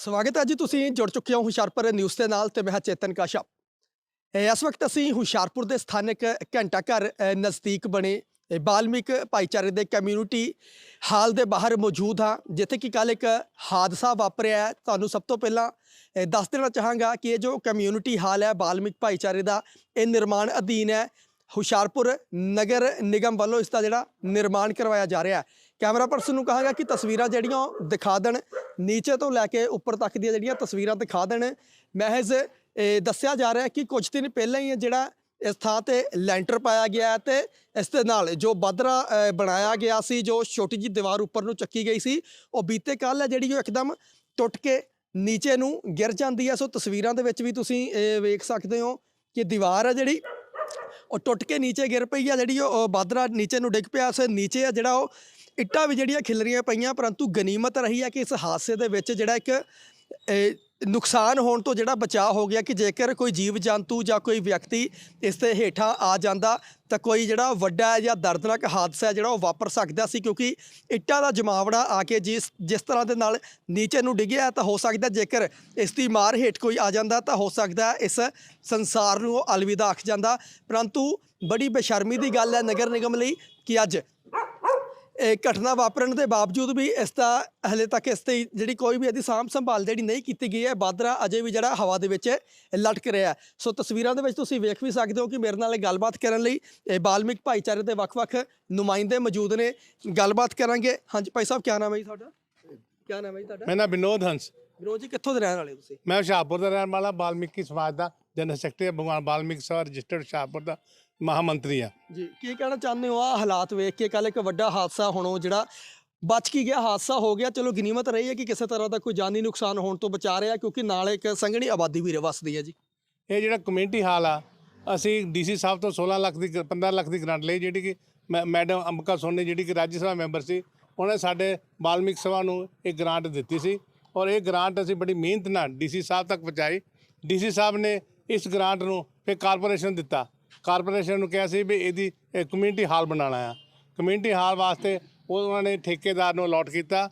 ਸਵਾਗਤ ਹੈ ਜੀ ਤੁਸੀਂ ਜੁੜ ਚੁੱਕੇ ਹੋ ਹੁਸ਼ਿਆਰਪੁਰ ਨਿਊਜ਼ ਦੇ ਨਾਲ ਤੇ ਮੈਂ ਹਾਂ ਚੇਤਨ ਕਾਸ਼ਾ ਇਸ ਵਕਤ ਅਸੀਂ ਹੁਸ਼ਿਆਰਪੁਰ ਦੇ ਸਥਾਨਕ ਘੰਟਾ ਘਰ ਨਜ਼ਦੀਕ ਬਣੇ ਬਾਲਮਿਕ ਭਾਈਚਾਰੇ ਦੇ ਕਮਿਊਨਿਟੀ ਹਾਲ ਦੇ ਬਾਹਰ ਮੌਜੂਦ ਹਾਂ, ਜਿੱਥੇ ਕਿ ਕੱਲ ਇੱਕ ਹਾਦਸਾ ਵਾਪਰਿਆ ਹੈ। ਤੁਹਾਨੂੰ ਸਭ ਤੋਂ ਪਹਿਲਾਂ ਦੱਸ ਦੇਣਾ ਚਾਹਾਂਗਾ ਕਿ ਇਹ ਜੋ ਕਮਿਊਨਿਟੀ ਹਾਲ ਹੈ, ਬਾਲਮਿਕ ਭਾਈਚਾਰੇ ਦਾ, ਇਹ ਨਿਰਮਾਣ ਅਧੀਨ ਹੈ। ਹੁਸ਼ਿਆਰਪੁਰ ਨਗਰ ਨਿਗਮ ਵੱਲੋਂ ਇਸ ਦਾ ਜਿਹੜਾ ਨਿਰਮਾਣ ਕਰਵਾਇਆ ਜਾ ਰਿਹਾ ਹੈ। ਕੈਮਰਾ ਪਰਸਨ ਨੂੰ ਕਹਾਂਗਾ ਕਿ ਤਸਵੀਰਾਂ ਜਿਹੜੀਆਂ ਉਹ ਦਿਖਾ ਦੇਣ। ਨੀਚੇ ਤੋਂ ਲੈ ਕੇ ਉੱਪਰ ਤੱਕ ਦੀਆਂ ਜਿਹੜੀਆਂ ਤਸਵੀਰਾਂ ਦਿਖਾ ਦੇਣ। ਮਹਿਜ਼ ਇਹ ਦੱਸਿਆ ਜਾ ਰਿਹਾ ਕਿ ਕੁਝ ਦਿਨ ਪਹਿਲਾਂ ਹੀ ਜਿਹੜਾ ਇਸ ਥਾਂ ਤੇ ਲੈਂਟਰ ਪਾਇਆ ਗਿਆ ਹੈ ਤੇ ਇਸ ਦੇ ਨਾਲ ਜੋ ਬਾਦਰਾ ਬਣਾਇਆ ਗਿਆ ਸੀ, ਜੋ ਛੋਟੀ ਜੀ ਦੀਵਾਰ ਉੱਪਰ ਨੂੰ ਚੱਕੀ ਗਈ ਸੀ, ਉਹ ਬੀਤੇ ਕੱਲ ਹੈ ਜਿਹੜੀ ਉਹ ਇੱਕਦਮ ਟੁੱਟ ਕੇ ਨੀਚੇ ਨੂੰ ਗਿਰ ਜਾਂਦੀ ਹੈ। ਸੋ ਤਸਵੀਰਾਂ ਦੇ ਵਿੱਚ ਵੀ ਤੁਸੀਂ ਵੇਖ ਸਕਦੇ ਹੋ ਕਿ ਦੀਵਾਰ ਹੈ ਜਿਹੜੀ ਉਹ ਟੁੱਟ ਕੇ ਨੀਚੇ ਗਿਰ ਪਈ ਆ ਜਿਹੜੀ ਉਹ ਬਾਦਰਾ ਨੀਚੇ ਨੂੰ ਡਿੱਗ ਪਿਆ ਸੇ ਨੀਚੇ ਆ ਜਿਹੜਾ ਉਹ, ਇੱਟਾਂ ਵੀ ਜਿਹੜੀਆਂ ਖਿਲਰੀਆਂ ਪਈਆਂ, ਪਰੰਤੂ ਗਨੀਮਤ ਰਹੀ ਹੈ ਕਿ ਇਸ ਹਾਦਸੇ ਦੇ ਵਿੱਚ ਜਿਹੜਾ ਇੱਕ ਨੁਕਸਾਨ ਹੋਣ ਤੋਂ ਜਿਹੜਾ ਬਚਾਅ ਹੋ ਗਿਆ ਕਿ ਜੇਕਰ ਕੋਈ ਜੀਵ ਜੰਤੂ ਜਾਂ ਕੋਈ ਵਿਅਕਤੀ ਇਸ ਦੇ ਹੇਠਾਂ ਆ ਜਾਂਦਾ, ਤਾਂ ਕੋਈ ਜਿਹੜਾ ਵੱਡਾ ਜਾਂ ਦਰਦਨਾਕ ਹਾਦਸਾ ਜਿਹੜਾ ਉਹ ਵਾਪਰ ਸਕਦਾ ਸੀ, ਕਿਉਂਕਿ ਇੱਟਾਂ ਦਾ ਜਮਾਵੜਾ ਆ ਕੇ ਜਿਸ ਜਿਸ ਤਰ੍ਹਾਂ ਦੇ ਨਾਲ ਨੀਚੇ ਨੂੰ ਡਿੱਗਿਆ ਤਾਂ ਹੋ ਸਕਦਾ ਜੇਕਰ ਇਸ ਦੀ ਮਾਰ ਹੇਠ ਕੋਈ ਆ ਜਾਂਦਾ ਤਾਂ ਹੋ ਸਕਦਾ ਇਸ ਸੰਸਾਰ ਨੂੰ ਉਹ ਅਲਵਿਦਾ ਆਖ ਜਾਂਦਾ। ਪਰੰਤੂ ਬੜੀ ਬੇਸ਼ਰਮੀ ਦੀ ਗੱਲ ਹੈ ਨਗਰ ਨਿਗਮ ਲਈ ਕਿ ਅੱਜ ਘਟਨਾ ਵਾਪਰਨ ਦੇ ਬਾਵਜੂਦ ਵੀ ਇਸ ਦਾ ਹਲੇ ਤੱਕ ਇਸ ਤੇ ਜਿਹੜੀ ਕੋਈ ਵੀ ਇਹਦੀ ਸਾਂਭ ਸੰਭਾਲ ਜਿਹੜੀ ਨਹੀਂ ਕੀਤੀ ਗਈ ਹੈ ਬਾਦਰਾ ਅਜੇ ਵੀ ਜਿਹੜਾ ਹਵਾ ਦੇ ਵਿੱਚ ਲਟਕ ਰਿਹਾ। ਸੋ ਤਸਵੀਰਾਂ ਦੇ ਵਿੱਚ ਤੁਸੀਂ ਵੇਖ ਵੀ ਸਕਦੇ ਹੋ ਕਿ ਮੇਰੇ ਨਾਲ ਇਹ ਗੱਲਬਾਤ ਕਰਨ ਲਈ ਇਹ ਬਾਲਮਿਕ ਭਾਈਚਾਰੇ ਦੇ ਵੱਖ-ਵੱਖ ਨੁਮਾਇੰਦੇ ਮੌਜੂਦ ਨੇ। ਗੱਲਬਾਤ ਕਰਾਂਗੇ। ਹਾਂਜੀ ਭਾਈ ਸਾਹਿਬ ਕੀ ਨਾਮ ਹੈ ਜੀ ਤੁਹਾਡਾ? ਕੀ ਨਾਮ ਹੈ ਜੀ ਤੁਹਾਡਾ? ਮੇਰਾ ਨਾਮ ਵਿਨੋਦ ਹੰਸ। ਵਿਰੋਧ ਜੀ ਕਿੱਥੋਂ ਦੇ ਰਹਿਣ ਵਾਲੇ ਤੁਸੀਂ? ਮੈਂ ਹੁਸ਼ਿਆਰਪੁਰ ਦਾ ਰਹਿਣ ਵਾਲਾ ਬਾਲਮੀਕੀ ਸਮਾਜ ਦਾ general secretary Bhagwan Balmik Sabha registered Hoshiarpur ਦਾ। ਮਹਾਮੰਤਰੀ ਆ ਜੀ ਕੀ ਕਹਿਣਾ ਚਾਹੁੰਦੇ ਹੋ? ਆ ਹਾਲਾਤ ਵੇਖ ਕੇ ਕੱਲ ਇੱਕ ਵੱਡਾ ਹਾਦਸਾ ਹੋਣੋਂ ਜਿਹੜਾ ਬਚ ਕੀ ਗਿਆ ਹਾਦਸਾ ਹੋ ਗਿਆ। ਚਲੋ ਗਨੀਮਤ ਰਹੀ ਹੈ ਕਿ ਕਿਸੇ ਤਰ੍ਹਾਂ ਦਾ ਕੋਈ ਜਾਨੀ ਨੁਕਸਾਨ ਹੋਣ ਤੋਂ ਬਚਾ ਰਿਹਾ ਕਿਉਂਕਿ ਨਾਲ ਇੱਕ ਸੰਘਣੀ ਆਬਾਦੀ ਵੀ ਵਸਦੀ ਹੈ ਜੀ। ਇਹ ਜਿਹੜਾ ਕਮਿਊਨਿਟੀ ਹਾਲ ਆ ਅਸੀਂ ਡੀਸੀ ਸਾਹਿਬ ਤੋਂ 16 ਲੱਖ ਦੀ ਗ- 15 ਲੱਖ ਦੀ ਗ੍ਰਾਂਟ ਲਈ ਜਿਹੜੀ ਕਿ ਮੈਡਮ ਅੰਬਿਕਾ ਸੋਨੀ ਜਿਹੜੀ ਕਿ ਰਾਜ ਸਭਾ ਮੈਂਬਰ ਸੀ ਉਹਨੇ ਸਾਡੇ ਬਾਲਮੀਕ ਸਭਾ ਨੂੰ ਇੱਕ ਗ੍ਰਾਂਟ ਦਿੱਤੀ ਸੀ। ਔਰ ਇਹ ਗ੍ਰਾਂਟ ਅਸੀਂ ਬੜੀ ਮਿਹਨਤ ਨਾਲ ਡੀਸੀ ਸਾਹਿਬ ਤੱਕ ਪਹੁੰਚਾਈ। ਡੀਸੀ ਸਾਹਿਬ ਨੇ ਇਸ ਗ੍ਰਾਂਟ ਨੂੰ ਫਿਰ ਕਾਰਪੋਰੇਸ਼ਨ ਦਿੱਤਾ। ਕਾਰਪੋਰੇਸ਼ਨ ਨੂੰ ਕਿਹਾ ਸੀ ਵੀ ਇਹਦੀ ਕਮਿਊਨਿਟੀ ਹਾਲ ਬਣਾਉਣਾ ਆ। ਕਮਿਊਨਿਟੀ ਹਾਲ ਵਾਸਤੇ ਉਹ ਉਹਨਾਂ ਨੇ ਠੇਕੇਦਾਰ ਨੂੰ ਅਲਾਟ ਕੀਤਾ।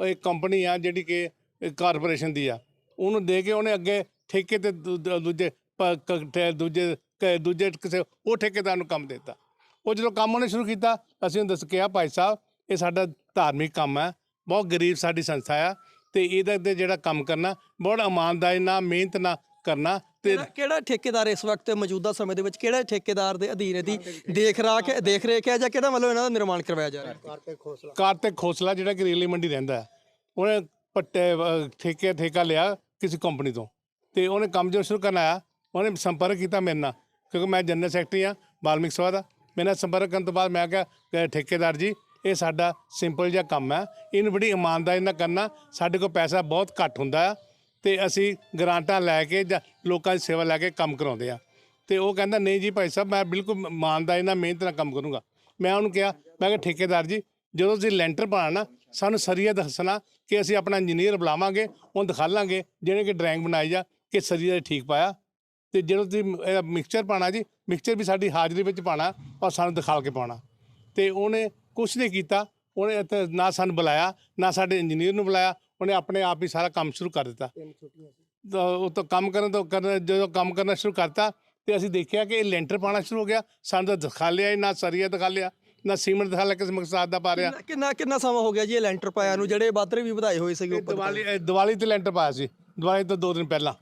ਉਹ ਇੱਕ ਕੰਪਨੀ ਆ ਜਿਹੜੀ ਕਿ ਕਾਰਪੋਰੇਸ਼ਨ ਦੀ ਆ। ਉਹਨੂੰ ਦੇ ਕੇ ਉਹਨੇ ਅੱਗੇ ਠੇਕੇ ਤੇ ਦੂ- ਦੂਜੇ ਦੂਜੇ ਦੂਜੇ ਕਿਸੇ ਉਹ ਠੇਕੇਦਾਰ ਨੂੰ ਕੰਮ ਦਿੱਤਾ। ਉਹ ਜਦੋਂ ਕੰਮ ਉਹਨੇ ਸ਼ੁਰੂ ਕੀਤਾ, ਅਸੀਂ ਉਹਨੂੰ ਦੱਸ ਕਿਹਾ ਭਾਈ ਸਾਹਿਬ, ਇਹ ਸਾਡਾ ਧਾਰਮਿਕ ਕੰਮ ਹੈ ਬਹੁਤ ਗਰੀਬ ਸਾਡੀ ਸੰਸਥਾ ਆ ਤੇ ਇਹਦਾ ਤੇ ਜਿਹੜਾ ਕੰਮ ਕਰਨਾ, ਬਹੁਤ ਇਮਾਨਦਾਰੀ ਨਾਲ, ਮਿਹਨਤ ਨਾਲ ਕਰਨਾ ਤੇ ਕਿਹੜਾ- ਕਿਹੜਾ ਠੇਕੇਦਾਰ ਇਸ ਵਕਤ ਮੌਜੂਦਾ ਸਮੇਂ ਦੇ ਵਿੱਚ ਕਿਹੜਾ ਠੇਕੇਦਾਰ ਦੇ ਅਧੀਨ ਇਹਦੀ ਦੇਖ ਰਾਖ ਦੇਖ ਰੇਖ ਹੈ ਜਾਂ ਕਿਹੜਾ ਵੱਲੋਂ ਇਹਨਾਂ ਦਾ ਨਿਰਮਾਣ ਕਰਵਾਇਆ ਜਾ ਰਿਹਾ ਹੈ? ਕਾਰਤਿਕ ਖੋਸਲਾ। ਜਿਹੜਾ ਕਿ ਰੇਲੀ ਮੰਡੀ ਰਹਿੰਦਾ ਹੈ। ਉਹਨੇ ਪੱਟੇ ਅਹ, ਠੇਕੇ ਠੇਕਾ ਲਿਆ ਕਿਸੇ ਕੰਪਨੀ ਤੋਂ ਤੇ ਉਹਨੇ ਕੰਮ ਜੋ ਸ਼ੁਰੂ ਕਰਨਾ ਆਇਆ ਉਹਨੇ ਸੰਪਰਕ ਕੀਤਾ ਮੇਰੇ ਨਾਲ ਕਿਉਂਕਿ ਮੈਂ ਜਨਰਲ ਸੈਕਟਰੀ ਆ ਬਾਲਮਿਕ ਸਭਾ ਦਾ। ਮੇਰੇ ਨਾਲ ਸੰਪਰਕ ਕਰਨ ਤੋਂ ਬਾਅਦ ਮੈਂ ਕਿਹਾ ਕਿ ਠੇਕੇਦਾਰ ਜੀ ਇਹ ਸਾਡਾ ਸਿੰਪਲ ਜਿਹਾ ਕੰਮ ਹੈ। ਇਹਨੂੰ ਬੜੀ ਇਮਾਨਦਾਰੀ ਨਾਲ ਕਰਨਾ ਸਾਡੇ ਕੋਲ ਪੈਸਾ ਬਹੁਤ ਘੱਟ ਹੁੰਦਾ ਆ ਤੇ ਅਸੀਂ ਗ੍ਰਾਂਟਾਂ ਲੈ ਕੇ ਜਾਂ ਲੋਕਾਂ ਦੀ ਸੇਵਾ ਲੈ ਕੇ ਕੰਮ ਕਰਾਉਂਦੇ ਆ। ਤੇ ਉਹ ਕਹਿੰਦਾ, ਨਹੀਂ ਜੀ ਭਾਈ ਸਾਹਿਬ, ਮੈਂ ਬਿਲਕੁਲ ਇਮਾਨਦਾਰੀ ਨਾਲ ਮਿਹਨਤ ਨਾਲ ਕੰਮ ਕਰੂੰਗਾ। ਮੈਂ ਉਹਨੂੰ ਕਿਹਾ, ਮੈਂ ਕਿਹਾ, ਠੇਕੇਦਾਰ ਜੀ, ਜਦੋਂ ਤੁਸੀਂ ਲੈਂਟਰ ਪਾਣਾ ਸਾਨੂੰ ਸਰੀਆ ਦੱਸਣਾ ਕਿ ਅਸੀਂ ਆਪਣਾ ਇੰਜੀਨੀਅਰ ਬੁਲਾਵਾਂਗੇ, ਉਹਨੂੰ ਦਿਖਾ ਲਾਂਗੇ, ਜਿਹਨੇ ਕਿ ਡਰਾਇੰਗ ਬਣਾਈ ਆ, ਕਿ ਸਰੀਆ ਠੀਕ ਪਾਇਆ। ਤੇ ਜਦੋਂ ਤੁਸੀਂ ਮਿਕਸਚਰ ਪਾਣਾ ਜੀ, ਮਿਕਸਚਰ ਵੀ ਸਾਡੀ ਹਾਜ਼ਰੀ ਵਿੱਚ ਪਾਣਾ ਔਰ ਸਾਨੂੰ ਦਿਖਾ ਕੇ ਪਾਉਣਾ। ਤੇ ਉਹਨੇ ਕੁਛ ਨਹੀਂ ਕੀਤਾ, ਉਹਨੇ ਇੱਥੇ ਨਾ ਸਾਨੂੰ ਬੁਲਾਇਆ, ਨਾ ਸਾਡੇ ਇੰਜੀਨੀਅਰ ਨੂੰ ਬੁਲਾਇਆ ਉਹਨੇ ਆਪਣੇ ਆਪ ਹੀ ਸਾਰਾ ਕੰਮ ਸ਼ੁਰੂ ਕਰ ਦਿੱਤਾ। ਤਾਂ ਉਹ ਤਾਂ ਕੰਮ ਕਰਨ ਤੋਂ ਕਰਨ ਜਦੋਂ ਕੰਮ ਕਰਨਾ ਸ਼ੁਰੂ ਕਰਤਾ ਤੇ ਅਸੀਂ ਦੇਖਿਆ ਕਿ ਇਹ ਲੈਂਟਰ ਪਾਣਾ ਸ਼ੁਰੂ ਹੋ ਗਿਆ। ਸਾਨੂੰ ਤਾਂ ਦਿਖਾ ਲਿਆ ਹੀ, ਨਾ ਸਰੀਆ ਦਿਖਾ ਲਿਆ ਨਾ ਸੀਮੈਂਟ ਦਿਖਾ ਲਿਆ ਕਿਸੇ ਮਕਸਦ ਦਾ ਪਾ ਰਿਹਾ। ਕਿੰਨਾ- ਕਿੰਨਾ ਸਮਾਂ ਹੋ ਗਿਆ ਜੀ ਇਹ ਲੈਂਟਰ ਪਾਇਆ ਨੂੰ? ਜਿਹੜੇ ਬਾਦਰੇ ਵੀ ਵਧਾਏ ਹੋਏ ਸੀਗੇ ਉੱਪਰ ਦੀਵਾਲੀ ਤੇ ਲੈਂਟਰ ਪਾਇਆ ਸੀ। ਦੀਵਾਲੀ ਤੋਂ ਦੋ ਦਿਨ ਪਹਿਲਾਂ।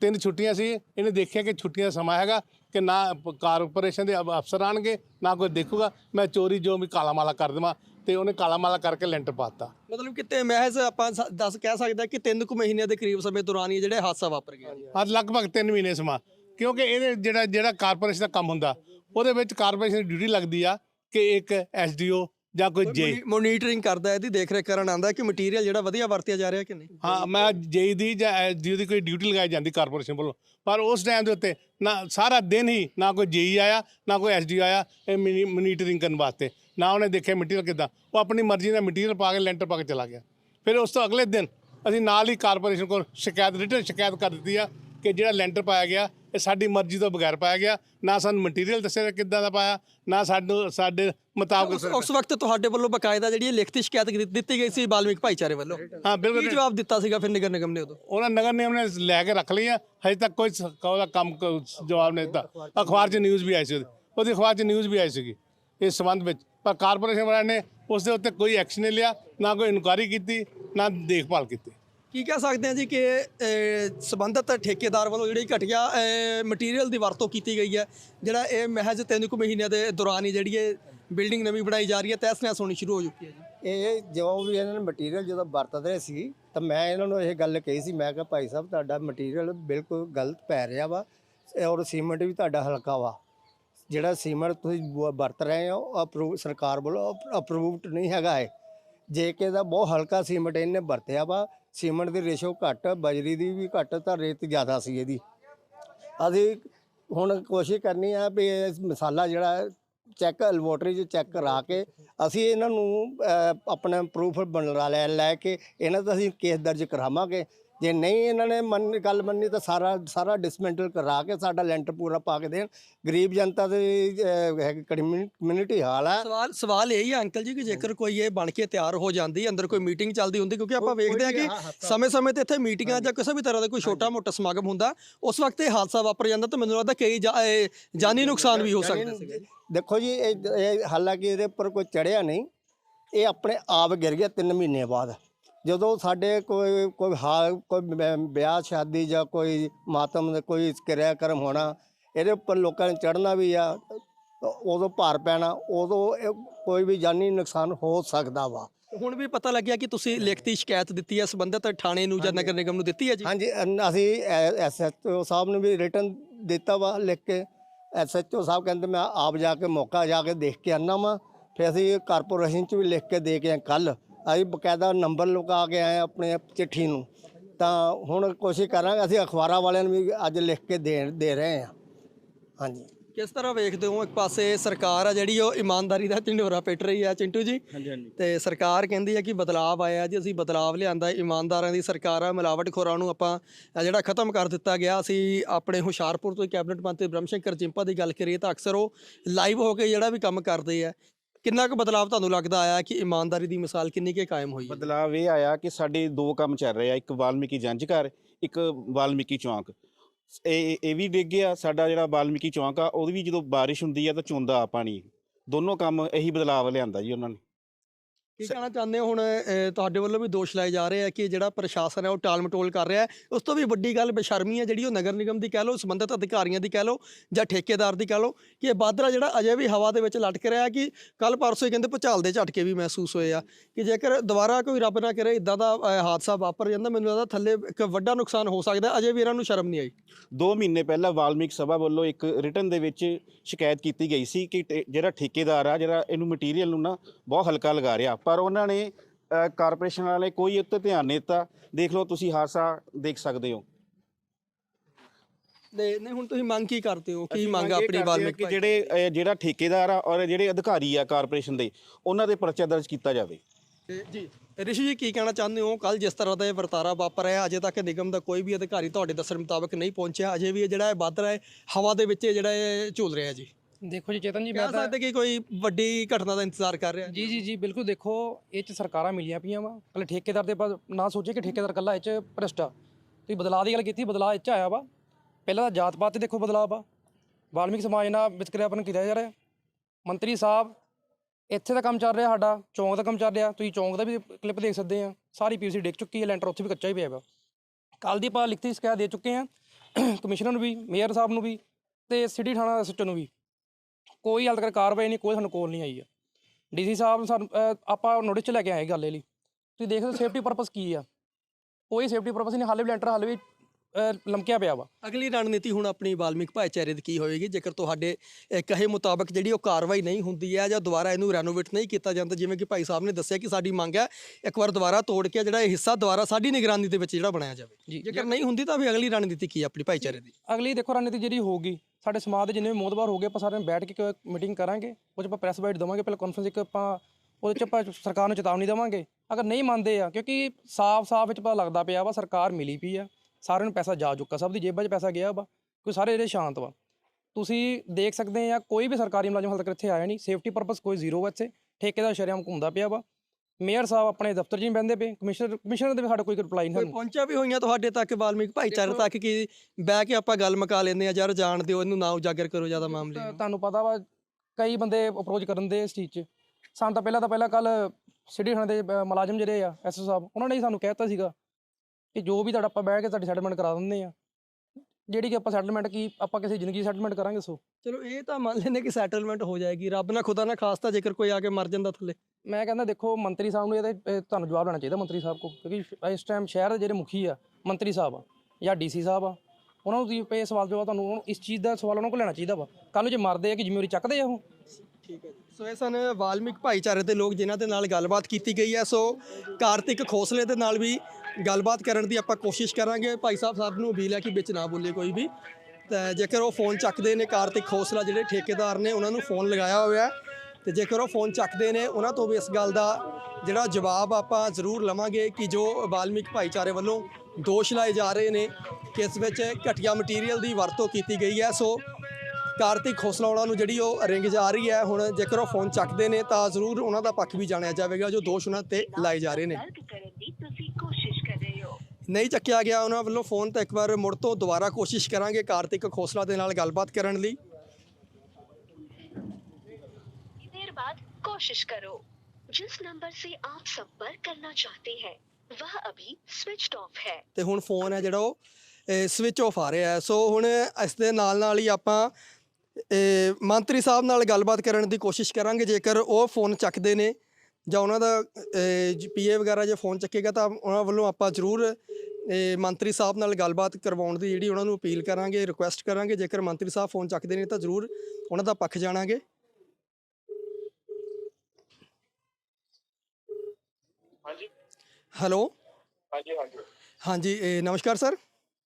ਤਿੰਨ ਛੁੱਟੀਆਂ ਸੀ। ਇਹਨੇ ਦੇਖਿਆ ਕਿ ਛੁੱਟੀਆਂ ਦਾ ਸਮਾਂ ਹੈਗਾ ਕਿ ਨਾ ਕਾਰਪੋਰੇਸ਼ਨ ਦੇ ਅਫ- ਅਫਸਰ ਆਣਗੇ ਨਾ ਕੋਈ ਦੇਖੂਗਾ। ਮੈਂ ਚੋਰੀ ਜੋ ਵੀ ਕਾਲਾ ਮਾਲਾ ਕਰ ਦੇਵਾਂ ਤੇ ਉਹਨੇ ਕਾਲਾ ਮਾਲਾ ਕਰਕੇ ਲੈਂਟਰ ਪਾਤਾ। ਮਤਲਬ ਕਿਤੇ ਮਹਿਜ਼ ਆਪਾਂ ਸ- ਦੱਸ ਕਹਿ ਸਕਦੇ ਕਿ ਤਿੰਨ ਕੁ ਮਹੀਨਿਆਂ ਦੇ ਕਰੀਬ ਸਮੇਂ ਦੌਰਾਨ ਹੀ ਜਿਹੜੇ ਹਾਦਸਾ ਵਾਪਰ ਗਿਆ ਅੱਜ ਲਗਭਗ 3 ਮਹੀਨੇ ਸਮਾਂ। ਕਿਉਂਕਿ ਇਹਦੇ ਜਿਹੜਾ ਜਿਹੜਾ ਕਾਰਪੋਰੇਸ਼ਨ ਦਾ ਕੰਮ ਹੁੰਦਾ ਉਹਦੇ ਵਿੱਚ ਕਾਰਪੋਰੇਸ਼ਨ ਦੀ ਡਿਊਟੀ ਲੱਗਦੀ ਆ ਕਿ ਇੱਕ ਐਸਡੀਓ ਜਾਂ ਕੋਈ ਜੇ ਮੋਨੀਟਰਿੰਗ ਕਰਦਾ ਹੈ, ਇਹਦੀ ਦੇਖ ਰੇਖ ਕਰਨ ਆਂਦਾ ਕਿ ਮਟੀਰੀਅਲ ਜਿਹੜਾ ਵਧੀਆ ਵਰਤਿਆ ਜਾ ਰਿਹਾ ਕਿ ਨਹੀਂ? ਹਾਂ ਮੈਂ ਜੇਈ ਦੀ ਜਾਂ ਐਸਡੀਓ ਦੀ ਕੋਈ ਡਿਊਟੀ ਲਗਾਈ ਜਾਂਦੀ ਕਾਰਪੋਰੇਸ਼ਨ ਵੱਲੋਂ। ਪਰ ਉਸ ਟਾਈਮ ਦੇ ਉੱਤੇ ਨਾ ਸਾਰਾ ਦਿਨ ਹੀ ਨਾ ਕੋਈ ਜੇਈ ਆਇਆ ਨਾ ਕੋਈ ਐਸਡੀਓ ਆਇਆ ਇਹ ਮੋਨੀਟਰਿੰਗ ਕਰਨ ਵਾਸਤੇ। ਨਾ ਉਹਨੇ ਦੇਖਿਆ ਮਟੀਰੀਅਲ ਕਿਦਾਂ। ਉਹ ਆਪਣੀ ਮਰਜ਼ੀ ਨਾਲ ਮਟੀਰੀਅਲ ਪਾ ਕੇ ਲੈਂਟਰ ਪਾ ਕੇ ਚਲਾ ਗਿਆ। ਫਿਰ ਉਸ ਤੋਂ ਅਗਲੇ ਦਿਨ ਅਸੀਂ ਨਾਲ ਹੀ ਕਾਰਪੋਰੇਸ਼ਨ ਕੋਲ ਸ਼ਿਕਾਇਤ ਰਿਟਨ ਸ਼ਿਕਾਇਤ ਕਰ ਦਿੱਤੀ ਆ ਕਿ ਜਿਹੜਾ ਲੈਂਟਰ ਪਾਇਆ ਗਿਆ ਇਹ ਸਾਡੀ ਮਰਜ਼ੀ ਤੋਂ ਬਗੈਰ ਪਾਇਆ ਗਿਆ। ਨਾ ਸਾਨੂੰ ਮਟੀਰੀਅਲ ਦੱਸਿਆ ਕਿੱਦਾਂ ਦਾ ਪਾਇਆ ਨਾ ਸਾਨੂੰ ਸਾਡੇ ਮੁਤਾਬਕ ਉਸ ਵਕਤ ਤੁਹਾਡੇ ਵੱਲੋਂ ਬਕਾਇਦਾ ਜਿਹੜੀ ਲਿਖਤੀ ਸ਼ਿਕਾਇਤ ਦਿੱਤੀ ਗਈ ਸੀ ਬਾਲਮੀਕ ਭਾਈਚਾਰੇ ਵੱਲੋਂ। ਹਾਂ ਕੀ ਬਿਲਕੁਲ ਜਵਾਬ ਦਿੱਤਾ ਸੀਗਾ ਫਿਰ ਨਿਗਰ ਨਿਗਮ ਨੇ ਉਦੋਂ? ਉਹਨਾਂ ਨਗਰ ਨਿਗਮ ਨੇ ਲੈ ਕੇ ਰੱਖ ਲਈਆਂ। ਹਜੇ ਤੱਕ ਕੋਈ ਉਹਦਾ ਕੰਮ ਕ- ਜਵਾਬ ਨਹੀਂ ਦਿੱਤਾ। ਅਖਬਾਰ 'ਚ ਨਿਊਜ਼ ਵੀ ਆਈ ਸੀ ਉਹਦੀ। ਉਹਦੀ ਅਖਬਾਰ 'ਚ ਨਿਊਜ਼ ਵੀ ਆਈ ਸੀਗੀ। ਇਸ ਸੰਬੰਧ ਵਿੱਚ। ਪਰ ਕਾਰਪੋਰੇਸ਼ਨ ਵਾਲਿਆਂ ਨੇ ਉਸ ਦੇ ਉੱਤੇ ਕੋਈ ਐਕਸ਼ਨ ਨਹੀਂ ਲਿਆ ਨਾ ਕੋਈ ਇਨਕੁਆਇਰੀ ਕੀਤੀ ਨਾ ਦੇਖਭਾਲ ਕੀਤੀ। ਕੀ ਕਹਿ ਸਕਦੇ ਹਾਂ ਜੀ ਕਿ ਸੰਬੰਧਿਤ ਠੇਕੇਦਾਰ ਵੱਲੋਂ ਜਿਹੜੀ ਘਟੀਆ ਮਟੀਰੀਅਲ ਦੀ ਵਰਤੋਂ ਕੀਤੀ ਗਈ ਹੈ ਜਿਹੜਾ ਇਹ ਮਹਿਜ਼ ਤਿੰਨ ਕੁ ਮਹੀਨਿਆਂ ਦੇ ਦੌਰਾਨ ਹੀ ਜਿਹੜੀ ਇਹ ਬਿਲਡਿੰਗ ਨਵੀਂ ਬਣਾਈ ਜਾ ਰਹੀ ਹੈ ਤਹਿਸ ਨਹਿਸ ਹੋਣੀ ਸ਼ੁਰੂ ਹੋ ਚੁੱਕੀ ਹੈ ਜੀ। ਇਹ ਜੋ ਵੀ ਇਹਨਾਂ ਨੇ ਮਟੀਰੀਅਲ ਜਦੋਂ ਵਰਤਦੇ ਸੀ ਤਾਂ ਮੈਂ ਇਹਨਾਂ ਨੂੰ ਇਹ ਗੱਲ ਕਹੀ ਸੀ ਮੈਂ ਕਿਹਾ ਭਾਈ ਸਾਹਿਬ ਤੁਹਾਡਾ ਮਟੀਰੀਅਲ ਬਿਲਕੁਲ ਗਲਤ ਪੈ ਰਿਹਾ ਵਾ ਔਰ ਸੀਮੈਂਟ ਵੀ ਤੁਹਾਡਾ ਹਲਕਾ ਵਾ। ਜਿਹੜਾ ਸੀਮੈਂਟ ਤੁਸੀਂ ਵ- ਵਰਤ ਰਹੇ ਹੋ ਅਪਰੂਵ ਸਰਕਾਰ ਵੱਲੋਂ ਅਪਰੂਵਡ ਨਹੀਂ ਹੈਗਾ ਹੈ ਜੇ ਕਿ ਦਾ ਬਹੁਤ ਹਲਕਾ ਸੀਮੈਂਟ ਇਹਨੇ ਵਰਤਿਆ ਵਾ ਸੀਮੈਂਟ ਦੀ ਰੇਸ਼ੋ ਘੱਟ ਬਜਰੀ ਦੀ ਵੀ ਘੱਟ ਤਾਂ ਰੇਤ ਜ਼ਿਆਦਾ ਸੀ ਇਹਦੀ। ਅਸੀਂ ਹੁਣ ਕੋਸ਼ਿਸ਼ ਕਰਨੀ ਆ ਵੀ ਇਹ ਮਸਾਲਾ ਜਿਹੜਾ ਚੈੱਕ ਲੈਬੋਰਟਰੀ 'ਚ ਚੈੱਕ ਕਰਾ ਕੇ ਅਸੀਂ ਇਹਨਾਂ ਨੂੰ ਅਹ, ਆਪਣਾ ਪ੍ਰੂਫ ਬਣਾ ਲੈ ਲੈ ਕੇ ਇਹਨਾਂ ਦਾ ਅਸੀਂ ਕੇਸ ਦਰਜ ਕਰਾਵਾਂਗੇ। ਜੇ ਨਹੀਂ ਇਹਨਾਂ ਨੇ ਮੰਨ ਗੱਲ ਮੰਨੀ ਤਾਂ ਸਾਰਾ ਸਾਰਾ ਡਿਸਮੈਂਟਲ ਕਰਾ ਕੇ ਸਾਡਾ ਲੈਂਟਰ ਪੂਰਾ ਪਾ ਕੇ ਦੇਣ। ਗਰੀਬ ਜਨਤਾ ਦੇ ਕਮਿਊਨਿਟੀ ਹਾਲ ਹੈ ਸਵਾਲ ਸਵਾਲ ਇਹ ਹੀ ਹੈ ਅੰਕਲ ਜੀ ਕਿ ਜੇਕਰ ਕੋਈ ਇਹ ਬਣ ਕੇ ਤਿਆਰ ਹੋ ਜਾਂਦੀ ਅੰਦਰ ਕੋਈ ਮੀਟਿੰਗ ਚੱਲਦੀ ਹੁੰਦੀ ਕਿਉਂਕਿ ਆਪਾਂ ਵੇਖਦੇ ਹਾਂ ਕਿ ਸਮੇਂ-ਸਮੇਂ ਤੇ ਇੱਥੇ ਮੀਟਿੰਗਾਂ ਜਾਂ ਕਿਸੇ ਵੀ ਤਰ੍ਹਾਂ ਦਾ ਕੋਈ ਛੋਟਾ-ਮੋਟਾ ਸਮਾਗਮ ਹੁੰਦਾ ਉਸ ਵਕਤ ਇਹ ਹਾਦਸਾ ਵਾਪਰ ਜਾਂਦਾ ਤਾਂ ਮੈਨੂੰ ਲੱਗਦਾ ਕਈ ਜਾਨੀ ਨੁਕਸਾਨ ਵੀ ਹੋ ਸਕਦਾ ਸੀ ਦੇਖੋ ਜੀ ਇਹ ਇਹ ਹਾਲਾਂਕਿ ਇਹਦੇ ਉੱਪਰ ਕੋਈ ਚੜਿਆ ਨਹੀਂ। ਇਹ ਆਪਣੇ ਆਪ ਗਿਰ ਗਿਆ 3 ਮਹੀਨੇ ਬਾਅਦ। ਜਦੋਂ ਸਾਡੇ ਕੋਈ ਕੋਈ ਹਾਲ ਕੋਈ ਵਿਆਹ ਸ਼ਾਦੀ ਜਾਂ ਕੋਈ ਮਾਤਮ ਦਾ ਕੋਈ ਕਿਰਿਆ ਕਰਮ ਹੋਣਾ ਇਹਦੇ ਉੱਪਰ ਲੋਕਾਂ ਨੇ ਚੜਨਾ ਵੀ ਆ ਉਦੋਂ ਭਾਰ ਪੈਣਾ ਉਦੋਂ ਇਹ ਕੋਈ ਵੀ ਜਾਨੀ ਨੁਕਸਾਨ ਹੋ ਸਕਦਾ ਵਾ। ਹੁਣ ਵੀ ਪਤਾ ਲੱਗਿਆ ਕਿ ਤੁਸੀਂ ਲਿਖਤੀ ਸ਼ਿਕਾਇਤ ਦਿੱਤੀ ਹੈ ਸੰਬੰਧਿਤ ਥਾਣੇ ਨੂੰ ਜਾਂ ਨਗਰ ਨਿਗਮ ਨੂੰ ਦਿੱਤੀ ਹੈ ਜੀ? ਹਾਂਜੀ ਅਨ- ਅਸੀਂ ਐਸਐਚਓ ਸਾਹਿਬ ਨੂੰ ਵੀ ਰਿਟਰਨ ਦਿੱਤਾ ਵਾ ਲਿਖ ਕੇ। ਐਸਐਚਓ ਸਾਹਿਬ ਕਹਿੰਦੇ ਮੈਂ ਆਪ ਜਾ ਕੇ ਮੌਕਾ ਜਾ ਕੇ ਦੇਖ ਕੇ ਆਨਾ ਵਾ। ਫਿਰ ਅਸੀਂ ਕਾਰਪੋਰੇਸ਼ਨ ਚ ਵੀ ਲਿਖ ਕੇ ਦੇ ਕੇ ਕੱਲ ਅਸੀਂ ਬਕਾਇਦਾ ਨੰਬਰ ਲਗਾ ਕੇ ਆਏ ਆਪਣੇ ਚਿੱਠੀ ਨੂੰ। ਤਾਂ ਹੁਣ ਕੋਸ਼ਿਸ਼ ਕਰਾਂਗੇ ਅਸੀਂ ਅਖਬਾਰਾਂ ਵਾਲਿਆਂ ਨੂੰ ਵੀ ਅੱਜ ਲਿਖ ਕੇ ਦੇ ਦੇ ਰਹੇ ਹਾਂ। ਹਾਂਜੀ। ਕਿਸ ਤਰ੍ਹਾਂ ਵੇਖਦੇ ਹੋ? ਇੱਕ ਪਾਸੇ ਸਰਕਾਰ ਆ ਜਿਹੜੀ ਉਹ ਇਮਾਨਦਾਰੀ ਦਾ ਝੰਡੋਰਾ ਪਿੱਟ ਰਹੀ ਹੈ ਚਿੰਟੂ ਜੀ। ਹਾਂਜੀ ਹਾਂਜੀ। ਤੇ ਸਰਕਾਰ ਕਹਿੰਦੀ ਹੈ ਕਿ ਬਦਲਾਵ ਆਇਆ ਜੀ ਅਸੀਂ ਬਦਲਾਵ ਲਿਆਂਦਾ ਇਮਾਨਦਾਰਾਂ ਦੀ ਸਰਕਾਰ ਆ ਮਿਲਾਵਟਖੋਰਾਂ ਨੂੰ ਆਪਾਂ ਜਿਹੜਾ ਖਤਮ ਕਰ ਦਿੱਤਾ ਗਿਆ ਅਸੀਂ ਆਪਣੇ ਹੁਸ਼ਿਆਰਪੁਰ ਤੋਂ ਹੀ ਕੈਬਨਿਟ ਮੰਤਰੀ ਬ੍ਰਹਮ ਸ਼ੰਕਰ ਚਿੰਪਾ ਦੀ ਗੱਲ ਕਰੀਏ ਤਾਂ ਅਕਸਰ ਉਹ ਲਾਈਵ ਹੋ ਕੇ ਜਿਹੜਾ ਵੀ ਕੰਮ ਕਰਦੇ ਆ। ਕਿੰਨਾ ਕੁ ਬਦਲਾਵ ਤੁਹਾਨੂੰ ਲੱਗਦਾ ਆਇਆ ਕਿ ਇਮਾਨਦਾਰੀ ਦੀ ਮਿਸਾਲ ਕਿੰਨੀ ਕੁ ਕਾਇਮ ਹੋਈ ਹੈ? ਬਦਲਾਵ ਇਹ ਆਇਆ ਕਿ ਸਾਡੇ ਦੋ ਕੰਮ ਚੱਲ ਰਹੇ ਆ, ਇੱਕ ਵਾਲਮੀਕੀ ਜੰਝ ਘਰ, ਇੱਕ ਵਾਲਮੀਕੀ ਚੌਂਕ। ਇਹ ਇਹ ਵੀ ਡਿੱਗ ਗਿਆ, ਸਾਡਾ ਜਿਹੜਾ ਵਾਲਮੀਕੀ ਚੌਂਕ ਆ, ਉਹਦੀ ਵੀ ਜਦੋਂ ਬਾਰਿਸ਼ ਹੁੰਦੀ ਆ ਤਾਂ ਚੁੰਦਾ ਆ ਪਾਣੀ। ਦੋਨੋਂ ਕੰਮ ਇਹੀ ਬਦਲਾਵ ਲਿਆਂਦਾ ਜੀ ਉਹਨਾਂ ਨੇ। ਕੀ ਕਹਿਣਾ ਚਾਹੁੰਦੇ ਹੋ ਹੁਣ ਤੁਹਾਡੇ ਵੱਲੋਂ ਵੀ ਦੋਸ਼ ਲਾਏ ਜਾ ਰਹੇ ਆ ਕਿ ਜਿਹੜਾ ਪ੍ਰਸ਼ਾਸਨ ਹੈ ਉਹ ਟਾਲ ਮਟੋਲ ਕਰ ਰਿਹਾ ਹੈ ਉਸ ਤੋਂ ਵੀ ਵੱਡੀ ਗੱਲ ਬੇਸ਼ਰਮੀ ਹੈ ਜਿਹੜੀ ਉਹ ਨਗਰ ਨਿਗਮ ਦੀ ਕਹਿ ਲਓ ਸੰਬੰਧਿਤ ਅਧਿਕਾਰੀਆਂ ਦੀ ਕਹਿ ਲਓ ਜਾਂ ਠੇਕੇਦਾਰ ਦੀ ਕਹਿ ਲਓ ਕਿ ਇਹ ਬਾਦਰਾ ਜਿਹੜਾ ਅਜੇ ਵੀ ਹਵਾ ਦੇ ਵਿੱਚ ਲਟਕ ਰਿਹਾ ਕਿ ਕੱਲ ਪਰਸੋਂ ਹੀ ਕਹਿੰਦੇ ਭੁਚਾਲ ਦੇ ਝਟਕੇ ਵੀ ਮਹਿਸੂਸ ਹੋਏ ਆ ਕਿ ਜੇਕਰ ਦੁਬਾਰਾ ਕੋਈ ਰੱਬ ਨਾ ਕਰੇ ਇਦਾਂ ਦਾ ਹਾਦਸਾ ਵਾਪਰ ਜਾਂਦਾ ਮੈਨੂੰ ਲੱਗਦਾ ਥੱਲੇ ਇੱਕ ਵੱਡਾ ਨੁਕਸਾਨ ਹੋ ਸਕਦਾ। ਅਜੇ ਵੀ ਇਹਨਾਂ ਨੂੰ ਸ਼ਰਮ ਨਹੀਂ ਆਈ 2 ਮਹੀਨੇ ਪਹਿਲਾਂ ਵਾਲਮੀਕ ਸਭਾ ਵੱਲੋਂ ਇੱਕ ਰਿਟਨ ਦੇ ਵਿੱਚ ਸ਼ਿਕਾਇਤ ਕੀਤੀ ਗਈ ਸੀ ਕਿ ਜਿਹੜਾ ਠੇਕੇਦਾਰ ਆ ਜਿਹੜਾ ਇਹਨੂੰ ਮਟੀਰੀਅਲ ਨੂੰ ਨਾ ਬਹੁਤ ਹਲਕਾ ਲਗਾ ਰਿਹਾ ਪਰ ਉਹਨਾਂ ਨੇ ਕਾਰਪੋਰੇਸ਼ਨ ਵਾਲੇ ਕੋਈ ਉੱਤੇ ਧਿਆਨ ਨਹੀਂ ਦਿੱਤਾ। ਦੇਖ ਲਓ ਤੁਸੀਂ ਹਾਦਸਾ ਦੇਖ ਸਕਦੇ ਹੋ। ਤੇ ਨਹੀਂ ਹੁਣ ਤੁਸੀਂ ਮੰਗ ਕੀ ਕਰਦੇ ਹੋ? ਕੀ ਮੰਗ ਆਪਣੀ ਕਿ ਜਿਹੜੇ ਜਿਹੜਾ ਠੇਕੇਦਾਰ ਆ ਔਰ ਜਿਹੜੇ ਅਧਿਕਾਰੀ ਆ ਕਾਰਪੋਰੇਸ਼ਨ ਦੇ ਉਹਨਾਂ ਦੇ ਪਰਚਾ ਦਰਜ ਕੀਤਾ ਜਾਵੇ। ਜੀ ਰਿਸ਼ੀ ਜੀ ਕੀ ਕਹਿਣਾ ਚਾਹੁੰਦੇ ਹੋ? ਕੱਲ ਜਿਸ ਤਰ੍ਹਾਂ ਦਾ ਇਹ ਵਰਤਾਰਾ ਵਾਪਰਿਆ ਅਜੇ ਤੱਕ ਨਿਗਮ ਦਾ ਕੋਈ ਵੀ ਅਧਿਕਾਰੀ ਤੁਹਾਡੇ ਦੱਸਣ ਮੁਤਾਬਕ ਨਹੀਂ ਪਹੁੰਚਿਆ। ਅਜੇ ਵੀ ਇਹ ਜਿਹੜਾ ਇਹ ਵੱਧ ਰਿਹਾ ਹੈ ਹਵਾ ਦੇ ਵਿੱਚ ਇਹ ਜਿਹੜਾ ਇਹ ਝੂਲ ਰਿਹਾ ਜੀ। ਦੇਖੋ ਜੀ ਚੇਤਨ ਜੀ ਕਹਿ ਮੈਂ ਤਾਂ ਸਕਦੇ ਕਿ ਕੋਈ ਵੱਡੀ ਘਟਨਾ ਦਾ ਇੰਤਜ਼ਾਰ ਕਰ ਰਿਹਾ ਜੀ ਜੀ ਜੀ ਬਿਲਕੁਲ ਦੇਖੋ ਇਹ ਚ ਸਰਕਾਰਾਂ ਮਿਲੀਆਂ ਪਈਆਂ ਵਾ। ਪਹਿਲੇ ਠੇਕੇਦਾਰ ਦੇ ਪਾਸ ਨਾ ਸੋਚੇ ਕਿ ਠੇਕੇਦਾਰ ਕੱਲਾ ਇਹ ਚ ਭ੍ਰਿਸ਼ਟ ਤੁਸੀਂ ਬਦਲਾਅ ਦੀ ਗੱਲ ਕੀਤੀ ਬਦਲਾਅ ਇਹ ਚ ਆਇਆ ਵਾ। ਪਹਿਲਾਂ ਤਾਂ ਜਾਤ ਪਾਤ ਤੇ ਦੇਖੋ ਬਦਲਾਅ ਵਾ। ਵਾਲਮੀਕ ਸਮਾਜ ਨਾਲ ਵਿਤਕਰਿਆਪਨ ਕੀਤਾ ਜਾ ਰਿਹਾ। ਮੰਤਰੀ ਸਾਹਿਬ ਇੱਥੇ ਦਾ ਕੰਮ ਚੱਲ ਰਿਹਾ ਸਾਡਾ ਚੌਂਕ ਦਾ ਕੰਮ ਚੱਲ ਰਿਹਾ। ਤੁਸੀਂ ਚੌਂਕ ਦਾ ਵੀ ਕਲਿੱਪ ਦੇਖ ਸਕਦੇ ਆ। ਸਾਰੀ ਪੀਯੂਸੀ ਡਿੱਗ ਚੁੱਕੀ ਹੈ ਲੈਂਟਰ ਉੱਥੇ ਵੀ ਕੱਚਾ ਹੀ ਪਿਆ ਵਾ। ਕੱਲ ਦੀ ਆਪਾਂ ਲਿਖਤੀ ਸ਼ਿਕਾਇਤ ਦੇ ਚੁੱਕੇ ਆ ਕਮਿਸ਼ਨਰ ਨੂੰ ਵੀ ਮੇਅਰ ਸਾਹਿਬ ਨੂੰ ਵੀ ਤੇ ਸਿਟੀ ਥਾਣਾ ਐਸਐਚਓ ਨੂੰ ਵੀ। ਕੋਈ ਹਾਲ ਤੱਕ ਕਾਰਵਾਈ ਨਹੀਂ ਕੋਈ ਸਾਨੂੰ ਕੋਲ ਨਹੀਂ ਆਈ ਆ। ਡੀਸੀ ਸਾਹਿਬ ਸਾਨੂੰ ਅਹ, ਆਪਾਂ ਨੋਟਿਸ ਚ ਲੈ ਕੇ ਆਏ ਗੱਲ ਇਹ ਲਈ। ਤੁਸੀਂ ਦੇਖ ਸਕਦੇ ਸੇਫਟੀ ਪਰਪਸ ਕੀ ਆ। ਕੋਈ ਸੇਫਟੀ ਪਰਪਸ ਨਹੀਂ ਹਾਲੇ ਵੀ ਲੈਂਟਰ ਹਾਲੇ ਵੀ ਲਮਕਿਆ ਪਿਆ ਵਾ। ਅਗਲੀ ਰਣਨੀਤੀ ਹੁਣ ਆਪਣੀ ਵਾਲਮੀਕ ਭਾਈਚਾਰੇ ਦੀ ਕੀ ਹੋਏਗੀ? ਜੇਕਰ ਤੁਹਾਡੇ ਕਹੇ ਮੁਤਾਬਕ ਜਿਹੜੀ ਉਹ ਕਾਰਵਾਈ ਨਹੀਂ ਹੁੰਦੀ ਹੈ ਜਾਂ ਦੁਬਾਰਾ ਇਹਨੂੰ ਰੈਨੋਵੇਟ ਨਹੀਂ ਕੀਤਾ ਜਾਂਦਾ ਜਿਵੇਂ ਕਿ ਭਾਈ ਸਾਹਿਬ ਨੇ ਦੱਸਿਆ ਕਿ ਸਾਡੀ ਮੰਗ ਹੈ ਇੱਕ ਵਾਰ ਦੁਬਾਰਾ ਤੋੜ ਕੇ ਜਿਹੜਾ ਇਹ ਹਿੱਸਾ ਦੁਬਾਰਾ ਸਾਡੀ ਨਿਗਰਾਨੀ ਦੇ ਵਿੱਚ ਜਿਹੜਾ ਬਣਾਇਆ ਜਾਵੇ। ਜੀ। ਜੇਕਰ ਨਹੀਂ ਹੁੰਦੀ ਤਾਂ ਫਿਰ ਅਗਲੀ ਰਣਨੀਤੀ ਕੀ ਹੈ ਆਪਣੀ ਭਾਈਚਾਰੇ ਦੀ? ਅਗਲੀ ਦੇਖੋ ਰਣਨੀਤੀ ਜਿਹੜੀ ਹੋਊਗੀ ਸਾਡੇ ਸਮਾਜ ਦੇ ਜਿੰਨੇ ਵੀ ਮੋਦਬਾਰ ਹੋਗੇ ਆਪਾਂ ਸਾਰਿਆਂ ਨੇ ਬੈਠ ਕੇ ਮੀਟਿੰਗ ਕਰਾਂਗੇ ਉਹ 'ਚ ਆਪਾਂ ਪ੍ਰੈਸ ਬਾਈਟ ਦੇਵਾਂਗੇ ਪਹਿਲਾਂ ਕਾਨਫਰੰਸ ਇੱਕ ਆਪਾਂ ਉਹਦੇ ਚ ਆਪਾਂ ਸਰਕਾਰ ਨੂੰ ਚੇਤਾਵਨੀ ਦੇਵਾਂਗੇ। ਅਗਰ ਨਹੀਂ ਮੰਨਦੇ ਆ ਕਿਉਂਕਿ ਸਾਫ਼-ਸਾਫ਼ ਵਿੱਚ ਪਤਾ ਲੱਗਦਾ ਪਿਆ ਵਾ ਸਰਕਾਰ ਮਿਲੀ ਪਈ ਆ। ਸਾਰਿਆਂ ਨੂੰ ਪੈਸਾ ਜਾ ਚੁੱਕਾ ਸਭ ਦੀ ਜੇਬਾਂ 'ਚ ਪੈਸਾ ਗਿਆ ਵਾ ਕੋਈ ਸਾਰੇ ਜਿਹੜੇ ਸ਼ਾਂਤ ਵਾ। ਤੁਸੀਂ ਦੇਖ ਸਕਦੇ ਆ ਕੋਈ ਵੀ ਸਰਕਾਰੀ ਮੁਲਾਜ਼ਮ ਹਾਲ ਤੱਕ ਇੱਥੇ ਆਇਆ ਨਹੀਂ ਸੇਫਟੀ ਪਰਪਸ ਕੋਈ ਜ਼ੀਰੋ ਵਾ ਇੱਥੇ ਠੇਕੇਦਾਰ ਸ਼ਰੇਆਮ ਘੁੰਮਦਾ ਪਿਆ ਵਾ। ਮੇਅਰ ਸਾਹਿਬ ਆਪਣੇ ਦਫ਼ਤਰ 'ਚ ਨਹੀਂ ਬਹਿੰਦੇ ਪਏ ਕਮਿਸ਼ਨਰ ਕਮਿਸ਼ਨਰ ਦੇ ਵੀ ਸਾਡਾ ਕੋਈ ਰਿਪਲਾਈ ਕੋਈ ਨਹੀਂ ਪਹੁੰਚਿਆ ਵੀ ਹੋਈਆਂ ਤੁਹਾਡੇ ਤੱਕ ਵਾਲਮੀਕ ਭਾਈਚਾਰੇ ਤੱਕ ਕਿ ਬਹਿ ਕੇ ਆਪਾਂ ਗੱਲ ਮੁਕਾ ਲੈਂਦੇ ਆ ਯਾਰ ਜਾਣ ਦਿਓ ਇਹਨੂੰ ਨਾ ਉਜਾਗਰ ਕਰੋ ਜ਼ਿਆਦਾ ਮਾਮਲੇ ਤੁਹਾਨੂੰ ਪਤਾ ਵਾ ਕਈ ਬੰਦੇ ਅਪਰੋਚ ਕਰਨ ਦੇ ਇਸ ਚੀਜ਼ 'ਚ। ਸਾਨੂੰ ਤਾਂ ਪਹਿਲਾਂ ਤਾਂ ਪਹਿਲਾਂ ਕੱਲ ਸਿਟੀ ਥਾਣੇ ਦੇ ਮੁਲਾਜ਼ਮ ਜਿਹੜੇ ਆ ਐਸਓ ਸਾਹਿਬ ਉਹਨਾਂ ਨੇ ਹੀ ਸਾਨੂੰ ਕਹਿਤਾ ਸੀਗਾ ਕਿ ਜੋ ਵੀ ਤੁਹਾਡਾ ਆਪਾਂ ਬਹਿ ਕੇ ਤੁਹਾਡੀ ਸੈਟਲਮੈਂਟ ਕਰਾ ਦਿੰਦੇ ਆ ਜਿਹੜੀ ਕਿ ਆਪਾਂ ਸੈਟਲਮੈਂਟ ਕੀ ਆਪਾਂ ਕਿਸੇ ਜ਼ਿੰਦਗੀ ਸੈਟਲਮੈਂਟ ਕਰਾਂਗੇ ਸੋ। ਚਲੋ ਇਹ ਤਾਂ ਮੰਨ ਲੈਂਦੇ ਕਿ ਸੈਟਲਮੈਂਟ ਹੋ ਜਾਏਗੀ। ਰੱਬ ਨਾ ਖੁਦਾ ਨਾ ਖਾਸਤਾ ਜੇਕਰ ਕੋਈ ਆ ਕੇ ਮਰ ਜਾਂਦਾ ਥੱਲੇ। ਮੈਂ ਕਹਿੰਦਾ ਦੇਖੋ ਮੰਤਰੀ ਸਾਹਿਬ ਨੂੰ ਇਹਦੇ ਇਹ ਤੁਹਾਨੂੰ ਜਵਾਬ ਲੈਣਾ ਚਾਹੀਦਾ ਮੰਤਰੀ ਸਾਹਿਬ ਕੋ ਕਿਉਂਕਿ ਇਸ ਟਾਈਮ ਸ਼ਹਿਰ ਦੇ ਜਿਹੜੇ ਮੁਖੀ ਆ ਮੰਤਰੀ ਸਾਹਿਬ ਆ ਜਾਂ ਡੀਸੀ ਸਾਹਿਬ ਆ ਉਹਨਾਂ ਨੂੰ ਤੁਸੀਂ ਇਹ ਸਵਾਲ ਜਵਾਬ ਤੁਹਾਨੂੰ ਇਸ ਚੀਜ਼ ਦਾ ਸਵਾਲ ਉਹਨਾਂ ਕੋਲ ਲੈਣਾ ਚਾਹੀਦਾ ਵਾ। ਕੱਲ ਨੂੰ ਜੇ ਮਰਦੇ ਆ ਕਿ ਜ਼ਿੰਮੇਵਾਰੀ ਚੱਕਦੇ ਆ ਉਹ? ਠੀਕ ਹੈ ਜੀ। ਸੋ ਇਹ ਸਨ ਵਾਲਮੀਕ ਭਾਈਚਾਰੇ ਦੇ ਲੋਕ ਜਿਨ੍ਹਾਂ ਦੇ ਨਾਲ ਗੱਲਬਾਤ ਕੀਤੀ ਗਈ ਹੈ। ਸੋ ਕਾਰਤਿਕ ਖੋਸਲੇ ਦੇ ਨਾਲ ਵੀ ਗੱਲਬਾਤ ਕਰਨ ਦੀ ਆਪਾਂ ਕੋਸ਼ਿਸ਼ ਕਰਾਂਗੇ। ਭਾਈ ਸਾਹਿਬ ਸਾਹਿਬ ਨੂੰ ਅਪੀਲ ਹੈ ਕਿ ਵਿੱਚ ਨਾ ਬੋਲੇ ਕੋਈ ਵੀ। ਤੇ ਜੇਕਰ ਉਹ ਫੋਨ ਚੱਕਦੇ ਨੇ ਕਾਰਤਿਕ ਖੋਸਲਾ ਜਿਹੜੇ ਠੇਕੇਦਾਰ ਨੇ, ਉਹਨਾਂ ਨੂੰ ਫੋਨ ਲਗਾਇਆ ਹੋਇਆ ਹੈ। ਤੇ ਜੇਕਰ ਉਹ ਫੋਨ ਚੱਕਦੇ ਨੇ, ਉਹਨਾਂ ਤੋਂ ਵੀ ਇਸ ਗੱਲ ਦਾ ਜਿਹੜਾ ਜਵਾਬ ਆਪਾਂ ਜ਼ਰੂਰ ਲਵਾਂਗੇ ਕਿ ਜੋ ਵਾਲਮੀਕ ਭਾਈਚਾਰੇ ਵੱਲੋਂ ਦੋਸ਼ ਲਾਏ ਜਾ ਰਹੇ ਨੇ, ਕਿ ਇਸ ਵਿੱਚ ਘਟੀਆ ਮਟੀਰੀਅਲ ਦੀ ਵਰਤੋਂ ਕੀਤੀ ਗਈ ਹੈ। ਸੋ ਕਾਰਤਿਕ ਖੋਸਲਾ ਉਹਨਾਂ ਨੂੰ ਜਿਹੜੀ ਉਹ ਰਿੰਗ ਜਾ ਰਹੀ ਹੈ, ਹੁਣ ਜੇਕਰ ਉਹ ਫੋਨ ਚੱਕਦੇ ਨੇ, ਤਾਂ ਜ਼ਰੂਰ ਉਹਨਾਂ ਦਾ ਪੱਖ ਵੀ ਜਾਣਿਆ ਜਾਵੇਗਾ, ਜੋ ਦੋਸ਼ ਉਹਨਾਂ ਤੇ ਲਾਏ ਜਾ ਰਹੇ ਨੇ ਸੰਪਰਕ ਕਰਨ ਦੀ ਤੁਸੀਂ ਕੋਸ਼ਿਸ਼ ਕਰ ਰਹੇ ਹੋ ਨਹੀਂ ਚੱਕਿਆ ਗਿਆ ਉਹਨਾਂ ਵੱਲੋਂ ਫੋਨ ਤਾਂ ਇੱਕ ਵਾਰ ਮੁੜ ਤੋਂ ਦੁਬਾਰਾ ਕੋਸ਼ਿਸ਼ ਕਰਾਂਗੇ ਕਾਰਤਿਕ ਖੋਸਲਾ ਦੇ ਨਾਲ ਗੱਲਬਾਤ ਕਰਨ ਲਈ देर बाद कोशिश करो जिस नंबर से आप संपर्क करना चाहते हैं वह अभी स्विच ऑफ है ਤੇ ਹੁਣ ਫੋਨ ਹੈ ਜਿਹੜਾ ਉਹ ਸਵਿਚ ਆਫ ਆ ਰਿਹਾ ਹੈ ਸੋ ਹੁਣ ਇਸ ਦੇ ਨਾਲ ਨਾਲ ਹੀ ਆਪਾਂ ਇਹ, ਮੰਤਰੀ ਸਾਹਿਬ ਨਾਲ ਗੱਲਬਾਤ ਕਰਨ ਦੀ ਕੋਸ਼ਿਸ਼ ਕਰਾਂਗੇ ਜੇਕਰ ਉਹ ਫੋਨ ਚੱਕਦੇ ਨੇ ਜਾਂ ਉਹਨਾਂ ਦਾ ਪੀਏ ਵਗੈਰਾ ਜੇ ਫੋਨ ਚੱਕੇਗਾ ਤਾਂ ਉਹਨਾਂ ਵੱਲੋਂ ਆਪਾਂ ਜ਼ਰੂਰ ਇਹ, ਮੰਤਰੀ ਸਾਹਿਬ ਨਾਲ ਗੱਲਬਾਤ ਕਰਵਾਉਣ ਦੀ ਜਿਹੜੀ ਉਹਨਾਂ ਨੂੰ ਅਪੀਲ ਕਰਾਂਗੇ ਰਿਕੁਐਸਟ ਕਰਾਂਗੇ ਜੇਕਰ ਮੰਤਰੀ ਸਾਹਿਬ ਫੋਨ ਚੱਕਦੇ ਨੇ ਤਾਂ ਜ਼ਰੂਰ ਉਹਨਾਂ ਦਾ ਪੱਖ ਜਾਣਾਂਗੇ। ਹਾਂਜੀ। ਹੈਲੋ। ਹਾਂਜੀ ਹਾਂਜੀ। ਹਾਂਜੀ ਇਹ, ਨਮਸਕਾਰ ਸਰ।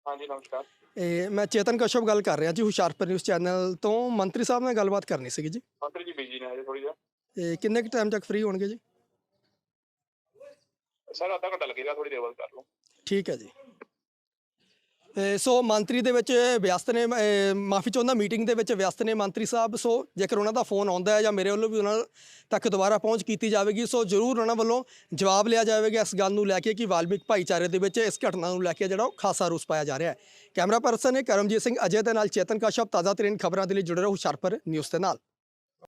ਹਾਂਜੀ ਨਮਸਕਾਰ। ਇਹ ਮੈਂ ਚੇਤਨ ਕਸ਼ਪ ਗੱਲ ਕਰ ਰਿਹਾ ਜੀ ਹੁਸ਼ਿਆਰਪੁਰ ਨਿਊਜ਼ ਚੈਨਲ ਤੋਂ। ਮੰਤਰੀ ਸਾਹਿਬ ਨਾਲ ਗੱਲਬਾਤ ਕਰਨੀ ਸੀਗੀ ਜੀ। ਮੰਤਰੀ ਜੀ ਬਿਜ਼ੀ ਨੇ ਹਜੇ ਥੋੜੀ ਜਿਹਾ। ਇਹ ਕਿੰਨੇ ਕੁ ਟਾਈਮ ਤੱਕ ਫ੍ਰੀ ਹੋਣਗੇ ਜੀ? ਸਰ ਅੱਧਾ ਘੰਟਾ ਲੱਗੇਗਾ ਥੋੜੀ ਦੇਰ ਬਾਅਦ ਕਰ ਲਓ। ਠੀਕ ਹੈ ਜੀ। ਸੋ ਮੰਤਰੀ ਦੇ ਵਿੱਚ ਵਿਅਸਤ ਨੇ ਮਾਫੀ ਚਾਹੁੰਦਾ, ਮੀਟਿੰਗ ਦੇ ਵਿੱਚ ਵਿਅਸਤ ਨੇ ਮੰਤਰੀ ਸਾਹਿਬ। ਸੋ ਜੇਕਰ ਉਹਨਾਂ ਦਾ ਫੋਨ ਆਉਂਦਾ ਹੈ ਜਾਂ ਮੇਰੇ ਵੱਲੋਂ ਵੀ ਉਹਨਾਂ ਤੱਕ ਦੁਬਾਰਾ ਪਹੁੰਚ ਕੀਤੀ ਜਾਵੇਗੀ, ਸੋ ਜ਼ਰੂਰ ਉਹਨਾਂ ਵੱਲੋਂ ਜਵਾਬ ਲਿਆ ਜਾਵੇਗਾ ਇਸ ਗੱਲ ਨੂੰ ਲੈ ਕੇ ਕਿ ਵਾਲਮੀਕ ਭਾਈਚਾਰੇ ਦੇ ਵਿੱਚ ਇਸ ਘਟਨਾ ਨੂੰ ਲੈ ਕੇ ਜਿਹੜਾ ਉਹ ਖਾਸਾ ਰੋਸ ਪਾਇਆ ਜਾ ਰਿਹਾ ਹੈ। ਕੈਮਰਾ ਪਰਸਨ ਹੈ ਕਰਮਜੀਤ ਸਿੰਘ ਅਜੇ ਦੇ ਨਾਲ ਚੇਤਨ ਕਾਸ਼ਪ ਤਾਜ਼ਾ ਤਰੀਨ ਖਬਰਾਂ ਦੇ ਲਈ ਜੁੜੇ ਰਹੋ ਹੁਸ਼ਿਆਰਪੁਰ ਨਿਊਜ਼ ਦੇ ਨਾਲ।